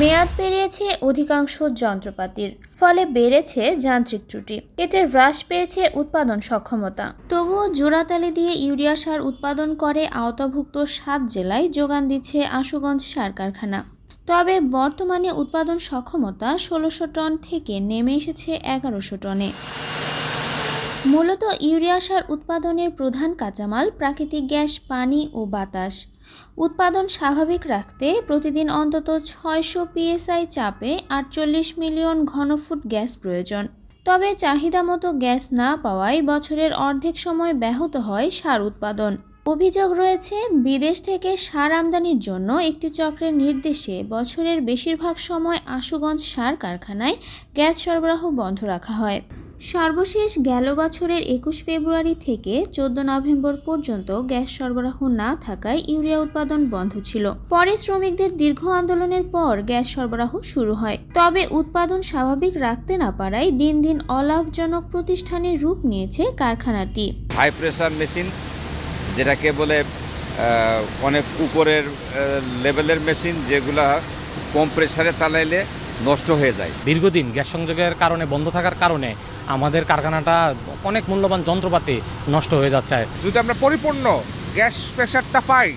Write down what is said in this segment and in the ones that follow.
মেয়াদ পেরিয়েছে অধিকাংশ যন্ত্রপাতির, ফলে বেড়েছে যান্ত্রিক ত্রুটি। এতে হ্রাস পেয়েছে উৎপাদন সক্ষমতা। তবুও জোড়াতালি দিয়ে ইউরিয়া সার উৎপাদন করে আওতাভুক্ত সাত জেলায় যোগান দিচ্ছে আশুগঞ্জ সার কারখানা তবে বর্তমানে উৎপাদন সক্ষমতা ষোলোশো টন থেকে নেমে এসেছে এগারোশো টনে। মূলত ইউরিয়া সার উৎপাদনের প্রধান কাঁচামাল প্রাকৃতিক গ্যাস, পানি ও বাতাস। উৎপাদন স্বাভাবিক রাখতে প্রতিদিন অন্তত ছয়শো পিএসআই চাপে আটচল্লিশ মিলিয়ন ঘনফুট গ্যাস প্রয়োজন। তবে চাহিদা মতো গ্যাস না পাওয়ায় বছরের অর্ধেক সময় ব্যাহত হয় সার উৎপাদন। অভিযোগ রয়েছে, বিদেশ থেকে সার আমদানির জন্য একটি চক্রের নির্দেশে বছরের বেশিরভাগ সময় আশুগঞ্জ সার কারখানায় গ্যাস সরবরাহ বন্ধ রাখা হয়। সর্বশেষ গেল বছরের একুশ ফেব্রুয়ারি থেকে চোদ্দ নভেম্বর পর্যন্ত গ্যাস সরবরাহ না থাকায় ইউরিয়া উৎপাদন বন্ধ ছিল। পরে শ্রমিকদের দীর্ঘ আন্দোলনের পর গ্যাস সরবরাহ শুরু হয়। তবে উৎপাদন স্বাভাবিক রাখতে না পারায় দিন দিন অলাভজনক প্রতিষ্ঠানের রূপ নিয়েছে কারখানাটি। হাই প্রেশার মেশিন যেটাকে বলে অনেক উপরের লেভেলের মেশিন যেগুলা কম প্রেশারে চালাইলে নষ্ট হয়ে যায়। দীর্ঘদিন গ্যাস সংযোগের কারণে বন্ধ থাকার কারণে আমাদের কারখানাটা অনেক মূল্যবান যন্ত্রপাতি নষ্ট হয়ে যাচ্ছে। যদি আমরা পরিপূর্ণ গ্যাস প্রেশারটা পাই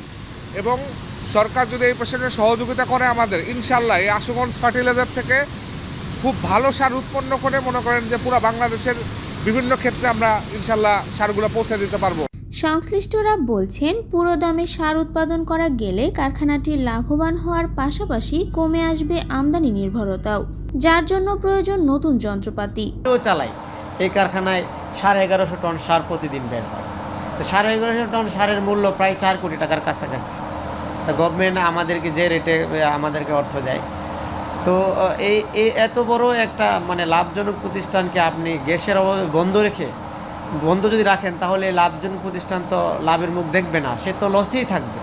এবং সরকার যদি এই প্রেশারে সহযোগিতা করে আমাদের ইনশাল্লাহ এই আশুগঞ্জ ফার্টিলাইজার থেকে খুব ভালো সার উৎপন্ন করে মনে করেন যে পুরো বাংলাদেশের বিভিন্ন ক্ষেত্রে আমরা ইনশাল্লাহ সারগুলো পৌঁছে দিতে পারব। সংশ্লিষ্টরা বলছেন, পুরো দমে সার উৎপাদন করা গেলে কারখানাটি লাভবান হওয়ার পাশাপাশি কমে আসবে আমদানি নির্ভরতাও, যার জন্য প্রয়োজন নতুন যন্ত্রপাতি। চালাই এই কারখানায় সাড়ে এগারোশো টন সার প্রতিদিন বের হয়। তো সাড়ে এগারোশো টন সারের মূল্য প্রায় চার কোটি টাকার কাছাকাছি। তা গভর্নমেন্ট আমাদেরকে যে রেটে আমাদেরকে অর্থ দেয়। তো এই এত বড় একটা মানে লাভজনক প্রতিষ্ঠানকে আপনি গ্যাসের অভাবে বন্ধ রেখে বন্ধ যদি রাখেন, তাহলে লাভজনক প্রতিষ্ঠান তো লাভের মুখ দেখবে না, সে তো লসেই থাকবে।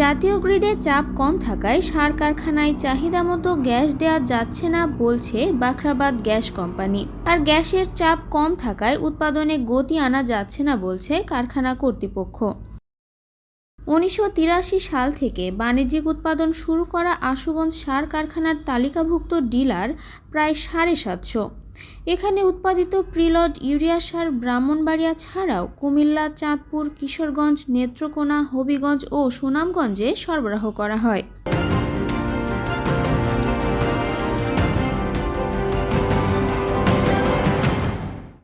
জাতীয় গ্রিডে চাপ কম থাকায় সার কারখানায় চাহিদা মতো গ্যাস দেওয়া যাচ্ছে না বলছে বাখরাবাদ গ্যাস কোম্পানি। আর গ্যাসের চাপ কম থাকায় উৎপাদনে গতি আনা যাচ্ছে না বলছে কারখানা কর্তৃপক্ষ। উনিশশো তিরাশি সাল থেকে বাণিজ্যিক উৎপাদন শুরু করা আশুগঞ্জ সার কারখানার তালিকাভুক্ত ডিলার প্রায় সাড়ে সাতশো। এখানে উৎপাদিত প্রিলড ইউরিয়া সার ব্রাহ্মণবাড়িয়া ছাড়াও কুমিল্লা, চাঁদপুর, কিশোরগঞ্জ, নেত্রকোনা, হবিগঞ্জ ও সুনামগঞ্জে সরবরাহ করা হয়।